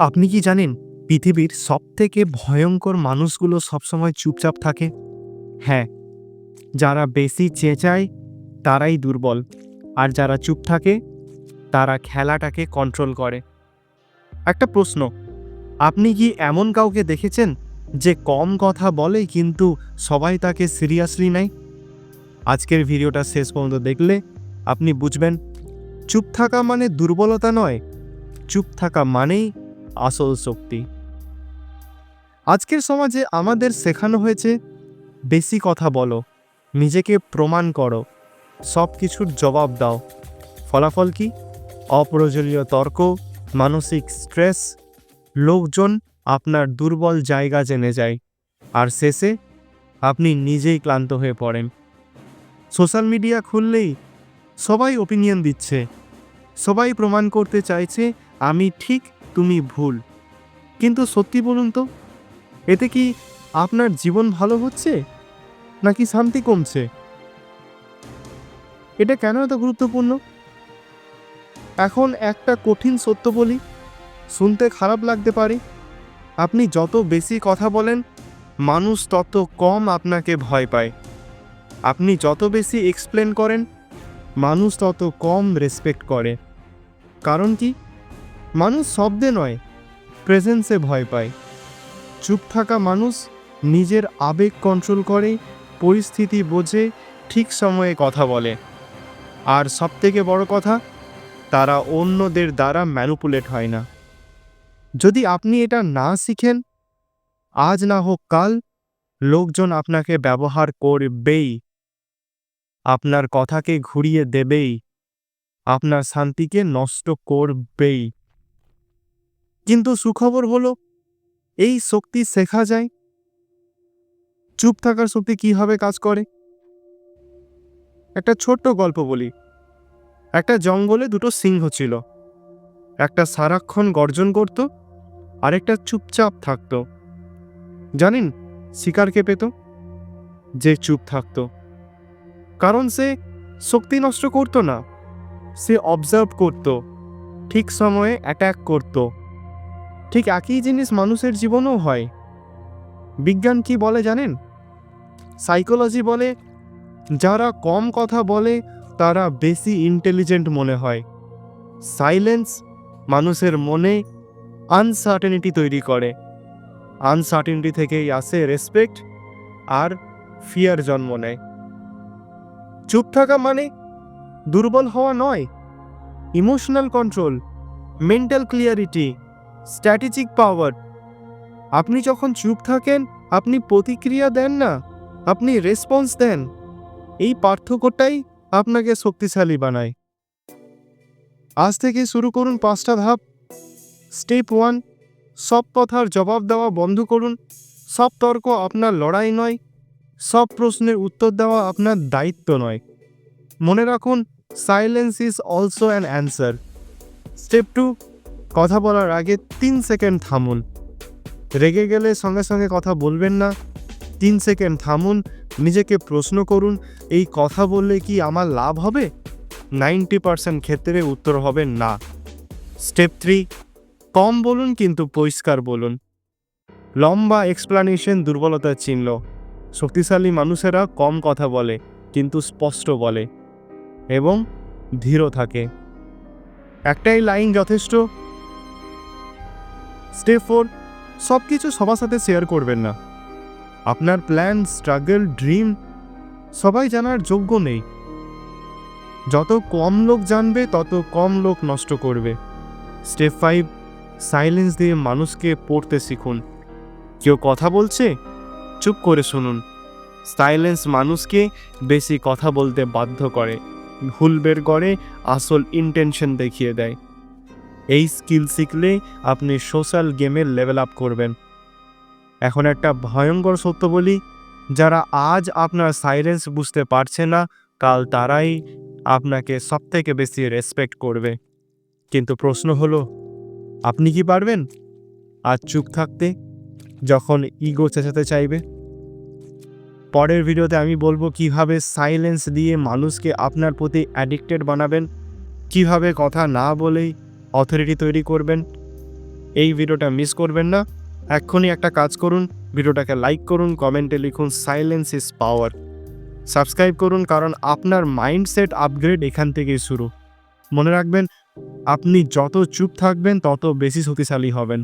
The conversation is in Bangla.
আপনি কি জানেন, পৃথিবীর সবথেকে ভয়ঙ্কর মানুষগুলো সবসময় চুপচাপ থাকে? হ্যাঁ যারা বেশি চেঁচায়, তারাই দুর্বল। আর যারা চুপ থাকে, তারা খেলাটাকে কন্ট্রোল করে। একটা প্রশ্ন, আপনি কি এমন কাউকে দেখেছেন, যে কম কথা বলে কিন্তু সবাই তাকে সিরিয়াসলি নেয়? আজকের ভিডিওটা শেষ পর্যন্ত দেখলে আপনি বুঝবেন, চুপ থাকা মানে দুর্বলতা নয়। চুপ থাকা মানেই আসল শক্তি। আজকের সমাজে আমাদের শেখানো হয়েছে, বেশি কথা বলো, নিজেকে প্রমাণ করো সব কিছুর জবাব দাও। ফলাফল কি? অপ্রয়োজনীয় তর্ক, মানসিক স্ট্রেস, লোকজন আপনার দুর্বল জায়গা জেনে যায়। আর শেষে, আপনি নিজেই ক্লান্ত হয়ে পড়েন। সোশ্যাল মিডিয়া খুললেই সবাই ওপিনিয়ন দিচ্ছে, সবাই প্রমাণ করতে চাইছে, আমি ঠিক তুমি ভুল। কিন্তু সত্যি বলুন তো, এতে কি আপনার জীবন ভালো হচ্ছে, নাকি শান্তি কমছে? এটা কেন এত গুরুত্বপূর্ণ? এখন একটা কঠিন সত্য বলি, শুনতে খারাপ লাগতে পারে। আপনি যত বেশি কথা বলেন, মানুষ তত কম আপনাকে ভয় পায়। আপনি যত বেশি এক্সপ্লেন করেন, মানুষ তত কম রেসপেক্ট করে। কারণ কি? মানুষ শব্দে নয় প্রেজেন্সে ভয় পায়। চুপ থাকা মানুষ নিজের আবেগ কন্ট্রোল করে, পরিস্থিতি বোঝে, ঠিক সময়ে কথা বলে। আর সবথেকে বড় কথা, তারা অন্যদের দ্বারা ম্যানুপুলেট হয় না। যদি আপনি এটা না শিখেন, আজ না হোক কাল, লোকজন আপনাকে ব্যবহার করবেই। আপনার কথাকে ঘুরিয়ে দেবেই। আপনার শান্তিকে নষ্ট করবেই। কিন্তু সুখবর হলো, এই শক্তি শেখা যায়। চুপ থাকার শক্তি কীভাবে কাজ করে? একটা ছোট্ট গল্প বলি। একটা জঙ্গলে দুটো সিংহ ছিল। একটা সারাক্ষণ গর্জন করত আর একটা চুপচাপ থাকতো। জানেন শিকারকে পেত? যে চুপ থাকতো। কারণ সে শক্তি নষ্ট করতো না, সে অবজার্ভ করত, ঠিক সময়ে অ্যাট্যাক করত। ঠিক একই জিনিস মানুষের জীবনেও হয়। বিজ্ঞান কি বলে জানেন? সাইকোলজি বলে, যারা কম কথা বলে, তারা বেশি ইন্টেলিজেন্ট মনে হয়। সাইলেন্স মানুষের মনে আনসার্টেনিটি তৈরি করে। আনসার্টেনিটি থেকেই আসে রেসপেক্ট আর ফিয়ার জন্ম নেয়। চুপ থাকা মানে দুর্বল হওয়া নয়। Emotional control mental clarity strategic power. আপনি যখন চুপ থাকেন, আপনি প্রতিক্রিয়া দেন না, আপনি রেসপন্স দেন। এই পার্থক্যটাই আপনাকে শক্তিশালী বানায়। আজ থেকে শুরু করুন পাঁচটা ধাপ। স্টেপ ওয়ান, সব কথার জবাব দেওয়া বন্ধ করুন। সব তর্ক আপনার লড়াই নয়, সব প্রশ্নের উত্তর দেওয়া আপনার দায়িত্ব নয়। মনে রাখুন silence is also an answer step two কথা বলার আগে তিন সেকেন্ড থামুন। রেগে গেলে সঙ্গে সঙ্গে কথা বলবেন না। তিন সেকেন্ড থামুন, নিজেকে প্রশ্ন করুন, এই কথা বললে কি আমার লাভ হবে? নাইনটি পার্সেন্ট ক্ষেত্রে উত্তর হবে না। স্টেপ থ্রি, কম বলুন কিন্তু পরিষ্কার বলুন। লম্বা এক্সপ্লানেশন দুর্বলতার চিহ্ন। শক্তিশালী মানুষেরা কম কথা বলে, কিন্তু স্পষ্ট বলে এবং ধীর থাকে। একটাই লাইন যথেষ্ট স্টেপ ফোর সব কিছু সবার সাথে শেয়ার করবেন না। আপনার প্ল্যান, স্ট্রাগল, ড্রিম, সবাই জানার যোগ্য নেই। যত কম লোক জানবে, তত কম লোক নষ্ট করবে। স্টেপ ফাইভ, সাইলেন্স দিয়ে মানুষকে পড়তে শিখুন। কেউ কথা বলছে, চুপ করে শুনুন। সাইলেন্স মানুষকে বেশি কথা বলতে বাধ্য করে। ভুল বের করে, আসল ইন্টেনশন দেখিয়ে দেয়। এই স্কিল শিখলে আপনি সোশ্যাল গেমে লেভেল আপ করবেন। এখন একটা ভয়ঙ্কর সত্য বলি, যারা আজ আপনার সাইলেন্স বুঝতে পারছে না, কাল তারাই আপনাকে সবথেকে বেশি রেসপেক্ট করবে। কিন্তু প্রশ্ন হলো, আপনি কি পারবেন? আর চুপ থাকতে যখন ইগো চেঁচাতে চাইবে? পরের ভিডিওতে আমি বলব কীভাবে সাইলেন্স দিয়ে মানুষকে আপনার প্রতি অ্যাডিক্টেড বানাবেন, কীভাবে কথা না বলেই অথরিটি তৈরি করবেন। এই ভিডিওটা মিস করবেন না। এক্ষুনি একটা কাজ করুন ভিডিওটাকে লাইক করুন কমেন্টে লিখুন সাইলেন্স ইজ পাওয়ার সাবস্ক্রাইব করুন, কারণ আপনার মাইন্ডসেট আপগ্রেড এখান থেকেই শুরু। মনে রাখবেন, আপনি যত চুপ থাকবেন, তত বেশি শক্তিশালী হবেন।